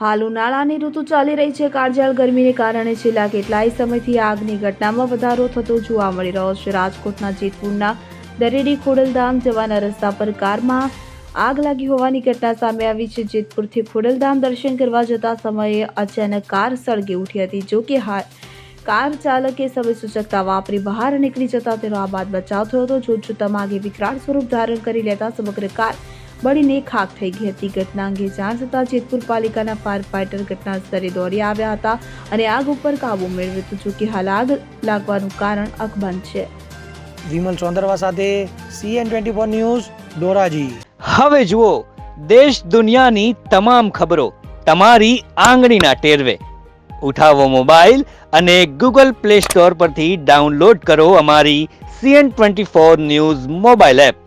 હાલ ઉનાળાની ઋતુ ચાલી રહી છે. કાળઝાળ ગરમીને કારણે છેલ્લા કેટલાય સમયથી આગની ઘટનામાં વધારો થતો જોવા મળી રહ્યો છે. રાજકોટના જેતપુરના દરેડી ખોડલધામ જવાના રસ્તા પર કારમાં આગ લાગી હોવાની ઘટના સામે આવી છે. જેતપુરથી ખોડલધામ દર્શન કરવા જતા સમયે અચાનક કાર સળગી ઉઠી હતી. જો કે હા, કાર ચાલકે સમય સૂચકતા વાપરી બહાર નીકળી જતા તેનો આ બાદ બચાવ થયો હતો. જોત જોતામાં આગે વિકરાળ સ્વરૂપ ધારણ કરી લેતા સમગ્ર કાર બળીને ખાક થઈ ગઈ હતી. ઘટના અંગે જાણ થતાં જેતપુર પાલિકાના ફાયર ફાઇટર ઘટના સ્થળે દોડી આવ્યા હતા અને આગ ઉપર કાબુ મેળવ્યો હતો જોકે હાલ આગ લાગવાનું કારણ અકબંધ છે. વિમલ ચોંદરવા સાથે CN twenty four news Dhoraji. હવે જુઓ દેશ દુનિયાની તમામ ખબરો તમારી આંગળીના ટેરવે. ઉઠાવો મોબાઈલ અને ગૂગલ પ્લે સ્ટોર પરથી ડાઉનલોડ કરો અમારી CN twenty four news mobile app.